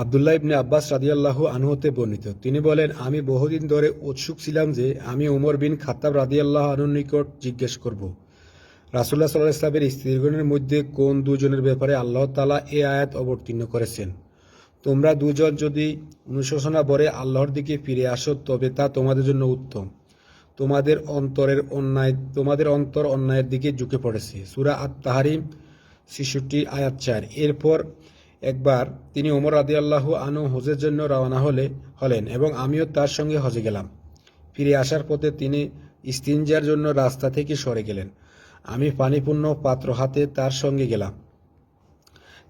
আবদুল্লাহ ইবনে আব্বাস রাদিয়াল্লাহু আনহুতে বর্ণিত। তিনি বলেন, আমি বহুদিন ধরে উৎসুক ছিলাম যে আমি উমর বিন খাত্তাব রাদিয়াল্লাহ আনুর নিকট জিজ্ঞেস করব। রাসুল্লাহ সাল্লাহ ইসলামের স্ত্রীগণের মধ্যে কোন দুজনের ব্যাপারে আল্লাহ তালা এ আয়াত অবতীর্ণ করেছেন? তোমরা দুজন যদি অনুশোচনা বরে আল্লাহর দিকে ফিরে আসো, তবে তা তোমাদের জন্য উত্তম। তোমাদের অন্তরের অন্যায়, তোমাদের অন্তর অন্যায়ের দিকে ঝুঁকে পড়েছে। সুরা আত তাহারিম শিশুটি আয়াত চার। এরপর একবার তিনি ওমর রাদি আল্লাহ আনু হজের জন্য রওনা হলে, হলেন এবং আমিও তার সঙ্গে হজে গেলাম। ফিরে আসার পথে তিনি ইস্তিনজার জন্য রাস্তা থেকে সরে গেলেন। আমি পানিপূর্ণ পাত্র হাতে তার সঙ্গে গেলাম।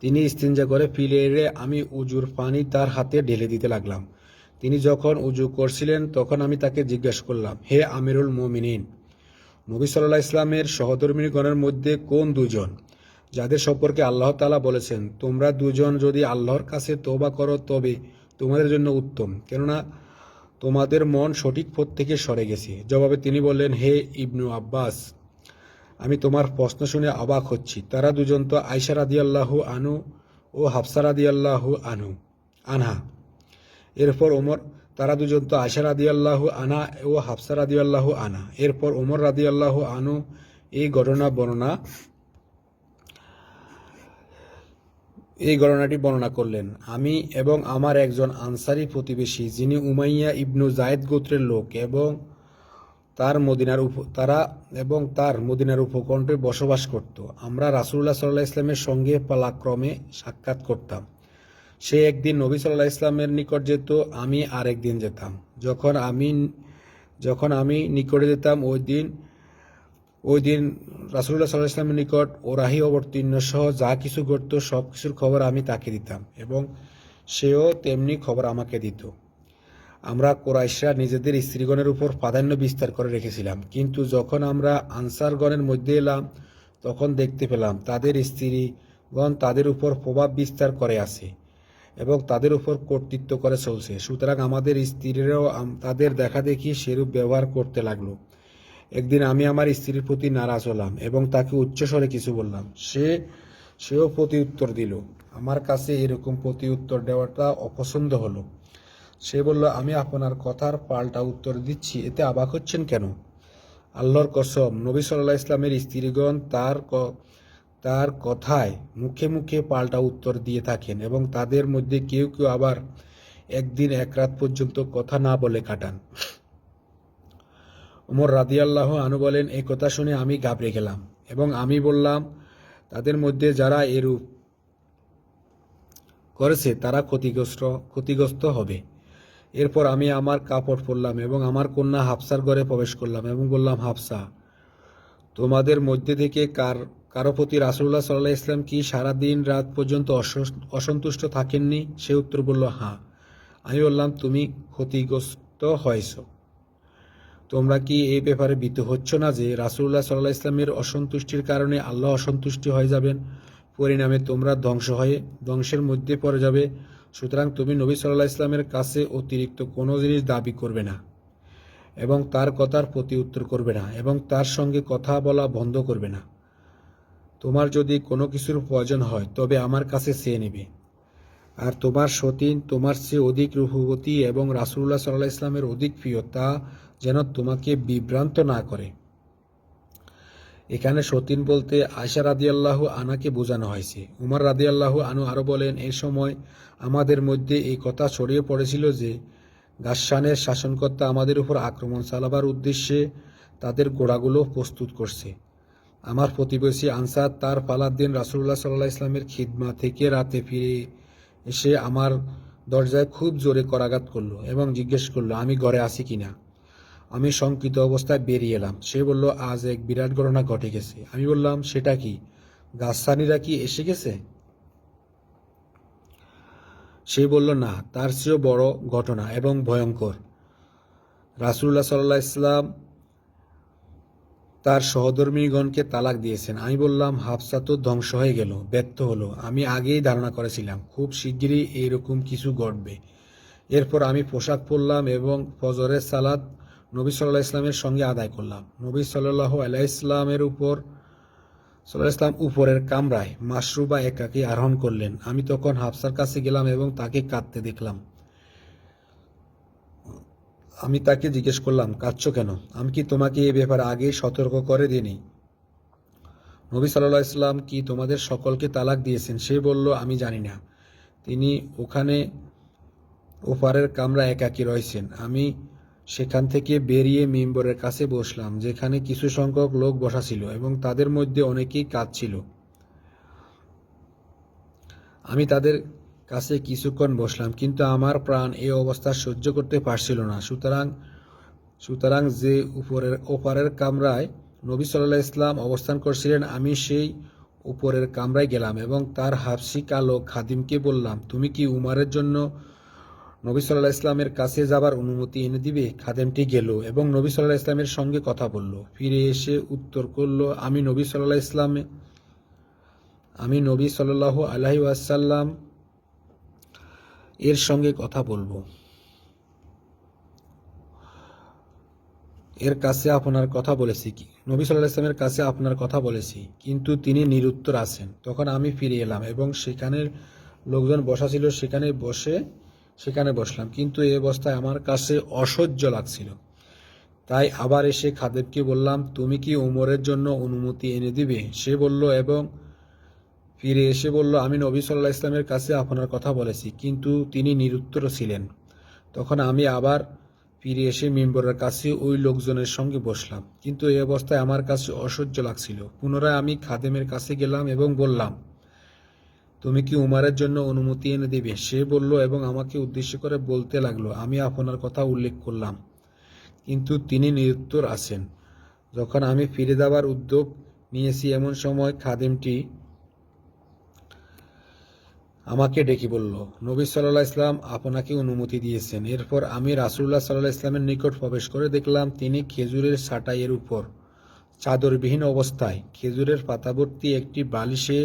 তিনি ইস্তিনজা করে ফিরে এলে আমি উজুর পানি তার হাতে ঢেলে দিতে লাগলাম। তিনি যখন উজু করছিলেন, তখন আমি তাকে জিজ্ঞাসা করলাম, হে আমিরুল মোমিনিন, নবী সাল্লাহ ইসলামের সহধর্মিনীগণের মধ্যে কোন দুজন যাদের সম্পর্কে আল্লাহ তালা বলেছেন, তোমরা দুজন যদি আল্লাহর কাছে তোবা করো, তবে তোমাদের জন্য উত্তম। কেননা তোমাদের মন সঠিক পথ থেকে সরে গেছে। জবাবে তিনি বললেন, হে ইবনু আব্বাস, আমি তোমার প্রশ্ন শুনে অবাক হচ্ছি। তারা দুজন তো আয়সা রাদি আল্লাহু আনু ও হাফসা রাদি আল্লাহু আনু আনহা। এরপর ওমর, তারা দুজন তো আয়সা রাদি আল্লাহু আনা ও হাফসা রাদি আল্লাহু আনা এরপর ওমর রাদি আল্লাহু আনু এই ঘটনা বর্ণনা এই ঘটনাটি বর্ণনা করলেন। আমি এবং আমার একজন আনসারি প্রতিবেশী যিনি উমাইয়া ইবনু জায়েদ গোত্রের লোক এবং তার মদিনার উপ তারা এবং তার মদিনার উপকণ্ঠে বসবাস করত। আমরা রাসুল্লাহ সাল্লাহ ইসলামের সঙ্গে পালাক্রমে সাক্ষাৎ করতাম। সে একদিন নবী সাল্লাহ ইসলামের নিকট যেত, আমি আরেকদিন যেতাম। যখন আমি যখন আমি নিকটে যেতাম, ওই দিন ওই দিন রাসুল্লাহ সাল্লাহ ইসলামের নিকট ওরাহি অবতীর্ণ সহ যা কিছু ঘটত, সব কিছুর খবর আমি তাকে দিতাম এবং সেও তেমনি খবর আমাকে দিত। আমরা কোরাইশরা নিজেদের স্ত্রীগণের উপর প্রাধান্য বিস্তার করে রেখেছিলাম, কিন্তু যখন আমরা আনসারগণের মধ্যে এলাম, তখন দেখতে পেলাম তাদের স্ত্রীগণ তাদের উপর প্রভাব বিস্তার করে আছে এবং তাদের উপর কর্তৃত্ব করে চলছে। সুতরাং আমাদের স্ত্রীরাও তাদের দেখা দেখি সেরূপ ব্যবহার করতে লাগল। একদিন আমি আমার স্ত্রীর প্রতি নারাজ হলাম এবং তাকে উচ্চস্বরে কিছু বললাম। সে, সেও প্রতি উত্তর দিল। আমার কাছে এরকম প্রতি উত্তর দেওয়াটা অপছন্দ হলো। সে বলল, আমি আপনার কথার পাল্টা উত্তর দিচ্ছি, এতে অবাক হচ্ছেন কেন? আল্লাহর কসম, নবী সাল্লাহ ইসলামের স্ত্রীগণ তার তার কথায় মুখে মুখে পাল্টা উত্তর দিয়ে থাকেন এবং তাদের মধ্যে কেউ কেউ আবার একদিন এক রাত পর্যন্ত কথা না বলে কাটান। ওমর রাদিয়াল্লাহ আনু বলেন, এই কথা শুনে আমি ঘাবড়ে গেলাম এবং আমি বললাম, তাদের মধ্যে যারা এরূপ করেছে, তারা ক্ষতিগ্রস্ত ক্ষতিগ্রস্ত হবে। এরপর আমি আমার কাপড় পরলাম এবং আমার কন্যা হাফসার ঘরে প্রবেশ করলাম এবং বললাম, হাফসা, তোমাদের মধ্যে থেকে কার, কারও প্রতি রাসুল্লাহ সাল্লাহ ইসলাম কি সারা দিন রাত পর্যন্ত অসন্তুষ্ট থাকেননি? সে উত্তর বলল হ্যাঁ। আমি বললাম, তুমি ক্ষতিগ্রস্ত হয়েছ। তোমরা কি এই ব্যাপারে ভীত হচ্ছ না যে রাসুল্লাহ সাল্লাহ ইসলামের অসন্তুষ্টির কারণে আল্লাহ অসন্তুষ্টি হয়ে যাবেন? পরিণামে তোমরা ধ্বংস হয়ে ধ্বংসের মধ্যে পড়ে যাবে। সুতরাং তুমি নবী সাল্লাহ ইসলামের কাছে অতিরিক্ত কোনো জিনিস দাবি করবে না এবং তার কথার প্রতি উত্তর করবে না এবং তার সঙ্গে কথা বলা বন্ধ করবে না। তোমার যদি কোনো কিছুর প্রয়োজন হয়, তবে আমার কাছে চেয়ে নেবে। আর তোমার সতীন, তোমার চেয়ে অধিক রূপবতী এবং রাসুল্লাহ সাল্লাহ ইসলামের অধিক প্রিয়, তা যেন তোমাকে বিভ্রান্ত না করে। এখানে সতীন বলতে আয়সা রাদিয়াল্লাহু আনাকে বোঝানো হয়েছে। উমর রাদিয়াল্লাহু আনু আরও বলেন, এ সময় আমাদের মধ্যে এই কথা ছড়িয়ে পড়েছিল যে গাসানের শাসনকর্তা আমাদের উপর আক্রমণ চালাবার উদ্দেশ্যে তাদের গোড়াগুলো প্রস্তুত করছে। আমার প্রতিবেশী আনসার তার পালার দিন রাসুল্লাহ সাল্লাহ ইসলামের খিদমা থেকে রাতে ফিরে এসে আমার দরজায় খুব জোরে করাঘাত করল এবং জিজ্ঞেস করল, আমি ঘরে আছি কিনা? আমি শঙ্কিত অবস্থায় বেরিয়ে এলাম। সে বলল, আজ এক বিরাট ঘটনা ঘটে গেছে। আমি বললাম, সেটা কি? গাছসানিরা কি এসে গেছে? সে বলল, না, তার চেয়েও বড় ঘটনা এবং ভয়ঙ্কর। রাসুল্লাহ সাল্লাহ ইসলাম তার সহধর্মীগণকে তালাক দিয়েছেন। আমি বললাম, হাফসা তো ধ্বংস হয়ে গেল, ব্যর্থ হলো। আমি আগেই ধারণা করেছিলাম, খুব শিগগিরই এইরকম কিছু ঘটবে। এরপর আমি পোশাক পরলাম এবং ফজরের সালাদ নবী সাল্লাহ ইসলামের সঙ্গে আদায় করলাম। নবী সাল্লাহ আলাহ ইসলামের উপর সাল্লাহ ইসলাম উপরের কামরায় মাশরুবা একাকে আরোহণ করলেন। আমি তখন হাফসার কাছে গেলাম এবং তাকে কাঁদতে দেখলাম। আমি তাকে জিজ্ঞেস করলাম, কাঁদছ কেন? আমি কি তোমাকে এ ব্যাপারে আগে সতর্ক করে দিইনি? নবী সাল্লাহ ইসলাম কি তোমাদের সকলকে তালাক দিয়েছেন? সে বলল, আমি জানি না। তিনি ওখানে ওপারের কামরা একাকী রয়েছেন। আমি সেখান থেকে বেরিয়ে মেম্বরের কাছে বসলাম, যেখানে কিছু সংখ্যক লোক বসা ছিল এবং তাদের মধ্যে অনেকেই কাঁদছিল আমি তাদের কাছে কিছুক্ষণ বসলাম, কিন্তু আমার প্রাণ এই অবস্থা সহ্য করতে পারছিল না। সুতরাং সুতরাং যে উপরের, ওপারের কামরায় নবী সাল্লাহ ইসলাম অবস্থান করছিলেন, আমি সেই উপরের কামরায় গেলাম এবং তার হাফসি কালো খাদিমকে বললাম, তুমি কি উমারের জন্য নবী সাল্লাহ ইসলামের কাছে যাবার অনুমতি এনে দিবে, খাদেমটি গেল এবং নবী সাল্লাহ ইসলামের সঙ্গে কথা বলল। ফিরে এসে উত্তর করল, আমি নবী সাল্লাহ ইসলামে আমি নবী সাল্লাহ আলহি ওয়াসাল্লাম এর সঙ্গে কথা বলব। এর কাছে আপনার কথা বলেছি কি? নবী সাল্লাহ ইসলামের কাছে আপনার কথা বলেছি, কিন্তু তিনি নিরুত্তর আছেন। তখন আমি ফিরে এলাম এবং সেখানের লোকজন বসা ছিল, সেখানে বসে সেখানে বসলাম। কিন্তু এই অবস্থায় আমার কাছে অসহ্য লাগছিল। তাই আবার এসে খাদেবকে বললাম, তুমি কি উমরের জন্য অনুমতি এনে দিবে? সে বলল, এবং ফিরে এসে বলল, আমি নবী সাল্লাহ ইসলামের কাছে আপনার কথা বলেছি, কিন্তু তিনি নিরুত্তর ছিলেন। তখন আমি আবার ফিরে এসে মেম্বরের কাছে ওই লোকজনের সঙ্গে বসলাম। কিন্তু এই অবস্থায় আমার কাছে অসহ্য লাগছিল। পুনরায় আমি খাদেমের কাছে গেলাম এবং বললাম তুমি কি উমারের জন্য অনুমতি এনে দিবে? সে বলল, এবং আমাকে উদ্দেশ্য করে বলতে লাগল, আমি আপনার কথা উল্লেখ করলাম। কিন্তু তিনি নিরুত্তর আছেন। যখন আমি ফিরে যাবার উদ্যোগ নিয়েছি, এমন সময় খাদেমটি আমাকে ডেকে বলল, নবী সাল্লাহ ইসলাম আপনাকে অনুমতি দিয়েছেন। এরপর আমি রাসুল্লাহ সাল্লাহ ইসলামের নিকট প্রবেশ করে দেখলাম, তিনি খেজুরের সাটাইয়ের উপর চাদরবিহীন অবস্থায় খেজুরের পাতাবর্তী একটি বালিশে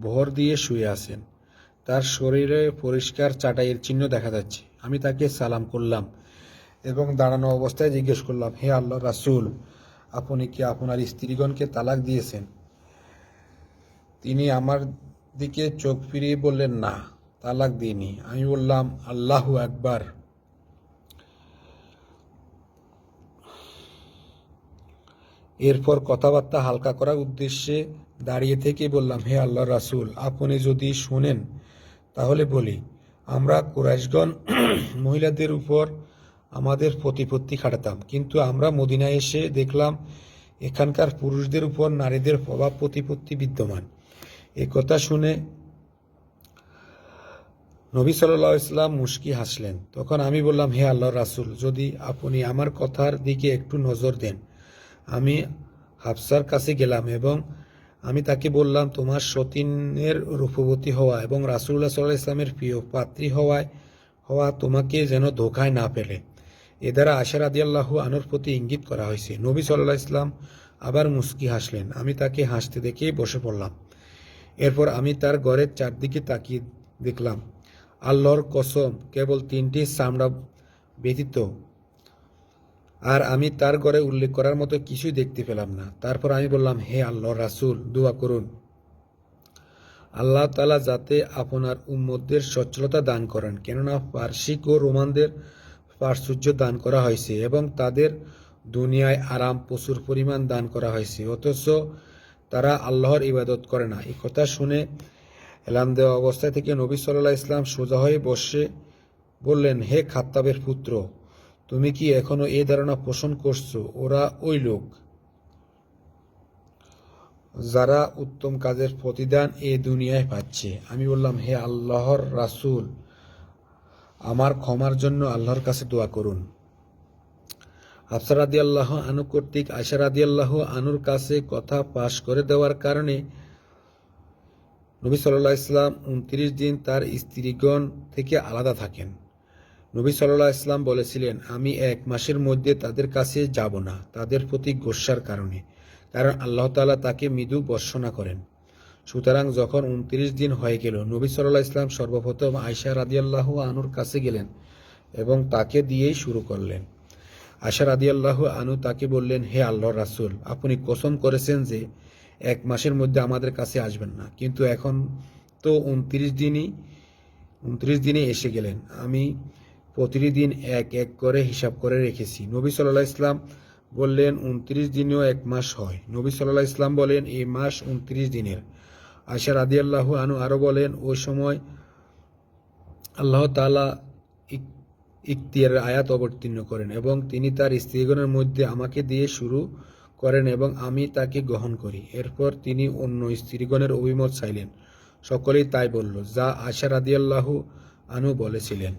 ভর দিয়ে শুয়ে আছেন। তার শরীরে পরিষ্কার চাটাইয়ের চিহ্ন দেখা যাচ্ছে। আমি তাকে সালাম করলাম এবং দাঁড়ানো অবস্থায় জিজ্ঞেস করলাম, হে আল্লাহ রাসুল, আপনি কি আপনার স্ত্রীগণকে তালাক দিয়েছেন? তিনি আমার দিকে চোখ ফিরিয়ে বললেন, না, তালাক দিইনি। আমি বললাম, আল্লাহু একবার এরপর কথাবার্তা হালকা করার উদ্দেশ্যে দাঁড়িয়ে থেকে বললাম, হে আল্লাহ রাসুল, আপনি যদি শুনেন, তাহলে বলি, আমরা কুরাইশগণ মহিলাদের উপর আমাদের প্রতিপত্তি খাটাতাম। কিন্তু আমরা মদিনায় এসে দেখলাম, এখানকার পুরুষদের উপর নারীদের প্রভাব প্রতিপত্তি বিদ্যমান। এ কথা শুনে নবী সাল্লাহ ইসলাম মুশকি হাসলেন। তখন আমি বললাম, হে আল্লাহ রাসুল, যদি আপনি আমার কথার দিকে একটু নজর দেন আমি হাফসার কাছে গেলাম এবং আমি তাকে বললাম, তোমার সতীনের রূপবতী হওয়া এবং রাসুল্লাহ সাল্লাহ ইসলামের প্রিয় পাত্রী হওয়ায় হওয়া তোমাকে যেন ধোকায় না পেলে এ দ্বারা আশার আদি আল্লাহ আনুর প্রতি ইঙ্গিত করা হয়েছে। নবী সাল্লাহ ইসলাম আবার মুস্কি হাসলেন। আমি তাকে হাসতে দেখেই বসে পড়লাম। এরপর আমি তার ঘরের চারদিকে তাকিয়ে দেখলাম, আল্লাহর কসম, কেবল তিনটি চামড়া ব্যতীত আর আমি তার ঘরে উল্লেখ করার মতো কিছুই দেখতে পেলাম না। তারপর আমি বললাম, হে আল্লাহ রাসুল, দোয়া করুন। আল্লাহ তালা যাতে আপনার উম্মতদের সচ্ছলতা দান করেন, কেননা পার্শ্বিক ও রোমানদের প্রাচুর্য দান করা হয়েছে এবং তাদের দুনিয়ায় আরাম প্রচুর পরিমাণ দান করা হয়েছে। অথচ তারা আল্লাহর ইবাদত করে না। এই কথা শুনে এলাম দেওয়া অবস্থা থেকে নবী সাল্লাহ ইসলাম সোজা হয়ে বসে বললেন, হে খাত্তাবের পুত্র তুমি কি এখনও এই ধারণা পোষণ করছ? ওরা ওই লোক। যারা উত্তম কাজের প্রতিদান এ দুনিয়ায় পাচ্ছে। আমি বললাম, হে আল্লাহর রাসূল, আমার ক্ষমার জন্য আল্লাহর কাছে দোয়া করুন। আফসার আদি আল্লাহ আনু কর্তৃক আশার আদি আল্লাহ আনুর কাছে কথা পাশ করে দেওয়ার কারণে নবী সাল্লাহ ইসলাম উনত্রিশ দিন তার স্ত্রীগণ থেকে আলাদা থাকেন। নবী সাল্লাহ ইসলাম বলেছিলেন, আমি এক মাসের মধ্যে তাদের কাছে যাব না, তাদের প্রতি গোস্বার কারণে, কারণ আল্লাহ তাআলা তাকে মৃদু বর্ষণা করেন। সুতরাং যখন উনত্রিশ দিন হয়ে গেল, নবী সাল্লাহ ইসলাম সর্বপ্রথম আয়সা রাদিয়াল্লাহু আনুর কাছে গেলেন এবং তাকে দিয়েই শুরু করলেন। আশা রাদিয়াল্লাহু আনু তাকে বললেন, হে আল্লাহ রাসূল, আপনি কসম করেছেন যে এক মাসের মধ্যে আমাদের কাছে আসবেন না, কিন্তু এখন তো উনত্রিশ দিনই, উনত্রিশ দিনে এসে গেলেন। আমি প্রতিটি দিন এক এক করে হিসাব করে রেখেছি। নবী সাল্লাহ ইসলাম বললেন, উনত্রিশ দিনেও এক মাস হয়। নবী সাল্লাহ ইসলাম বলেন এই মাস উনত্রিশ দিনের। আশা রাদি আল্লাহ আনু আরও বলেন ওই সময় আল্লাহ তালা ইখতিয়ারের আয়াত অবতীর্ণ করেন এবং তিনি তার স্ত্রীগণের মধ্যে আমাকে দিয়ে শুরু করেন এবং আমি তাকে গ্রহণ করি। এরপর তিনি অন্য স্ত্রীগণের অভিমত চাইলেন। সকলেই তাই বলল, যা আশা রাদিয়াল্লাহু আনু বলেছিলেন।